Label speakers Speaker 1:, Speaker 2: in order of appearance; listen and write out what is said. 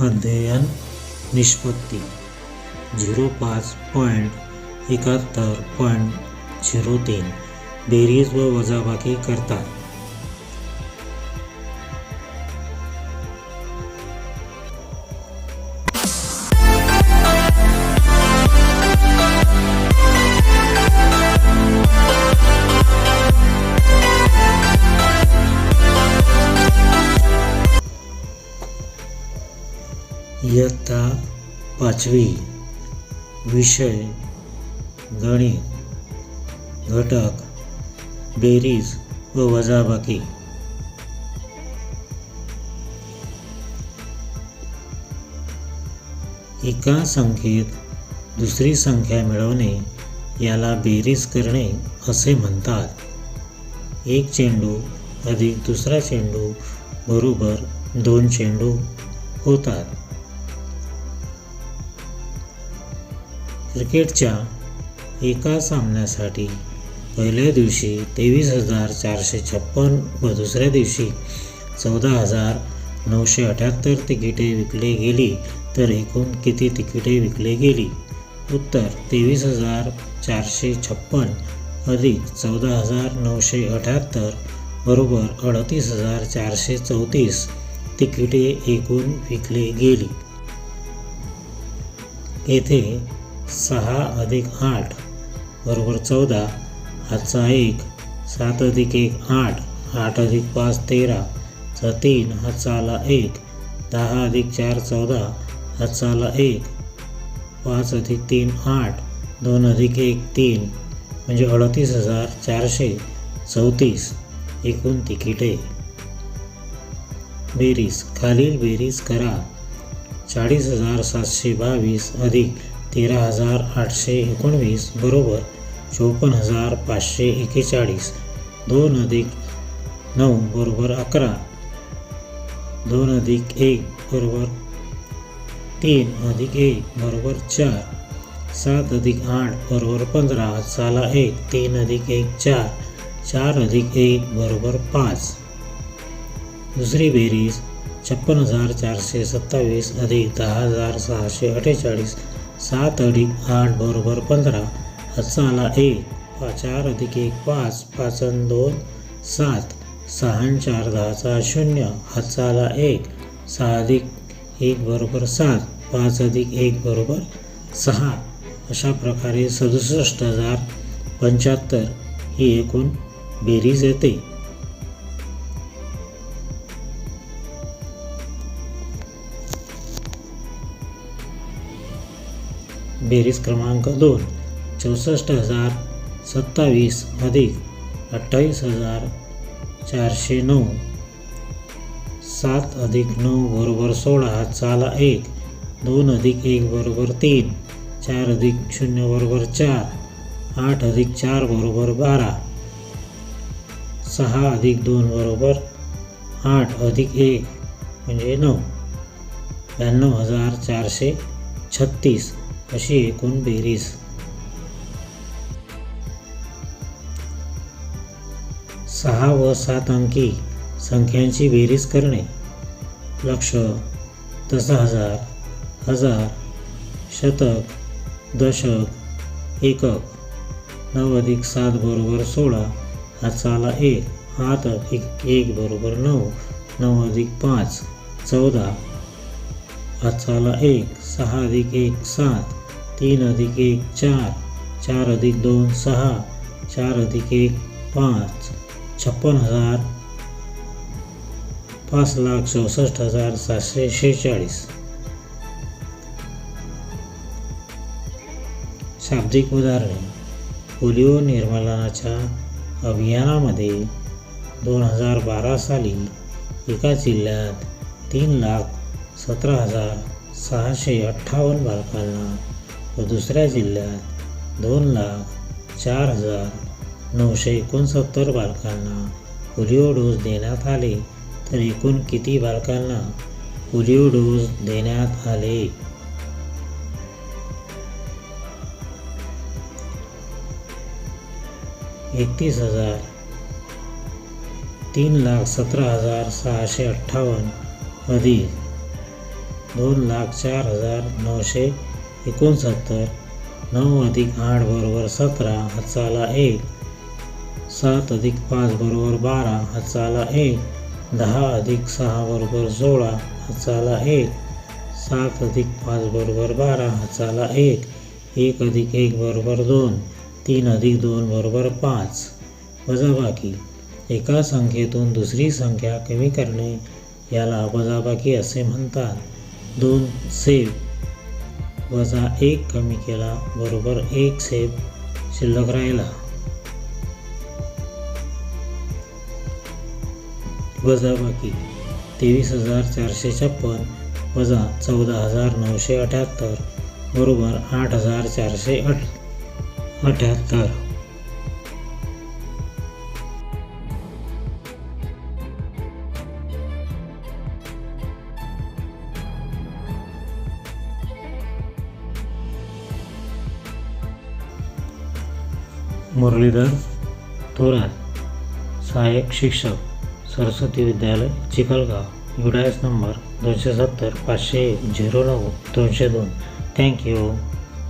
Speaker 1: अध्ययन निष्पत्ती. झिरो पाच पॉईंट एकाहत्तर पॉईंट झिरो तीन. बेरीज व वजाबाकी करतात. इयत्ता पाचवी विषय गणित. घटक बेरीज व वजाबाकी. एका संख्येत दुसरी संख्या मिळवणे याला बेरीज करणे असे म्हणतात. एक चेंडू अधिक दुसरा चेंडू बरोबर दोन चेंडू होतात. क्रिकेटच्या एका सामन्यासाठी पहिल्या दिवशी तेवीस हजार चारशे छप्पन व दुसऱ्या दिवशी चौदा हजार नऊशे अठ्याहत्तर तिकिटे विकली गेली. तर एकूण किती तिकिटे विकली गेली? उत्तर तेवीस हजार चारशे छप्पन अधिक चौदा हजार नऊशे अठ्याहत्तर बरोबर अडतीस हजार चारशे चौतीस तिकिटे एकूण विकली गेली. येथे सहा अधिक आठ बरोबर चौदा. हातचा एक सात अधिक एक आठ. आठ अधिक पाच तेरा. चा तीन हातचा आला एक. दहा अधिक चार चौदा. हातचा आला एक. पाच अधिक तीन आठ. दोन अधिक एक तीन. म्हणजे अडतीस हजार चारशे चौतीस एकूण तिकिटे. बेरीज खालील बेरीज करा. चाळीस हजार सातशे बावीस अधिक तेरा हजार आठशे एकोणवीस बरोबर चोपन्न हजार पाचशे एक्केचाळीस दोन अधिक नऊ बरोबर अकरा. दोन अधिक एक बरोबर तीन अधिक एक बरोबर चार. सात अधिक आठ बरोबर पंधरा. साला एक तीन अधिक एक चार. चार अधिक एक बरोबर पाच. दुसरी बेरीज छप्पन हजार चारशे सत्तावीस अधिक दहा हजार सहाशे अठ्ठेचाळीस. सात अधिक आठ बरोबर पंधरा हातचा आला एक चार अधिक एक पाच पाच अन दोन सात. सहा चार दहाचा शून्य हातचा आला एक. सहा अधिक एक बरोबर सात पाच अधिक एक बरोबर सहा. अशा प्रकारे सदुसष्ट हजार पंच्याहत्तर ही एकूण बेरीज येते. बेरीज क्रमांक दोन चौसष्ट हजार सत्तावीस अधिक अठ्ठावीस हजार चारशे नऊ. सात अधिक नऊ बरोबर सोळा चाला एक. दोन अधिक एक बरोबर तीन. चार अधिक शून्य बरोबर चार. आठ अधिक चार बरोबर बारा. सहा अधिक दोन बरोबर आठ अधिक एक म्हणजे नऊ. ब्याण्णव हजार चारशे छत्तीस. अशी एकूण बेरीज. सहा व सात अंकी संख्यांची बेरीज करणे. लक्ष. दस हजार हजार शतक दशक एकक. नऊ अधिक सात बरोबर सोळा हाताला एक. आठ अधिक एक बरोबर नऊ. नऊ अधिक पाच चौदा. हाताला एक. सहा अधिक एक सात. तीन अधिक एक चार चार अधिक दोन सहा चार अधिक एक पाच छप्पन हजार पाच लाख चौसष्ट हजार सातशे शेहेचाळीस. शाब्दिक उदाहरणे. पोलिओ निर्मूलनाच्या अभियानामध्ये दोन हजार बारा साली एका जिल्ह्यात तीन लाख सतरा हजार सहाशे अठ्ठावन्न बालकांना व दुसऱ्या जिल्ह्यात दोन लाख चार हजार नऊशे एकोणसत्तर बालकांना पोलिओ डोस देण्यात आले. तर एकूण किती बालकांना पोलिओ डोस देण्यात आले? एकतीस हजार तीन लाख सतरा हजार सहाशे अठ्ठावन्न अधिक दोन लाख चार हजार नऊशे एकोणसत्तर नऊ अधिक आठ बरोबर सतरा हाताला एक सात अधिक पाच बरोबर बारा हाताला एक दहा अधिक सहा बरोबर सोळा हाताला एक सात अधिक पाच बरोबर बारा हाताला एक एक अधिक एक बरोबर दोन तीन अधिक दोन बरोबर पाच. वजाबाकी. एका संख्येतून दुसरी संख्या कमी करणे याला वजाबाकी असे म्हणतात. दोन सेव वजा एक कमी केला बरोबर एक सेब शिल्लक राहिला. वजाबाकी तेवीस हजार चारशे छप्पन वजा चौदा हजार नऊशे अठ्याहत्तर बरोबर आठ हजार चारशे अठ अठ्याहत्तर. मुरलीधर थोरात सहाय्यक शिक्षक सरस्वती विद्यालय चिखलगाव. युडायस नंबर दोनशे सत्तर पाचशे एक झिरो नऊ दोनशे दोन. थँक्यू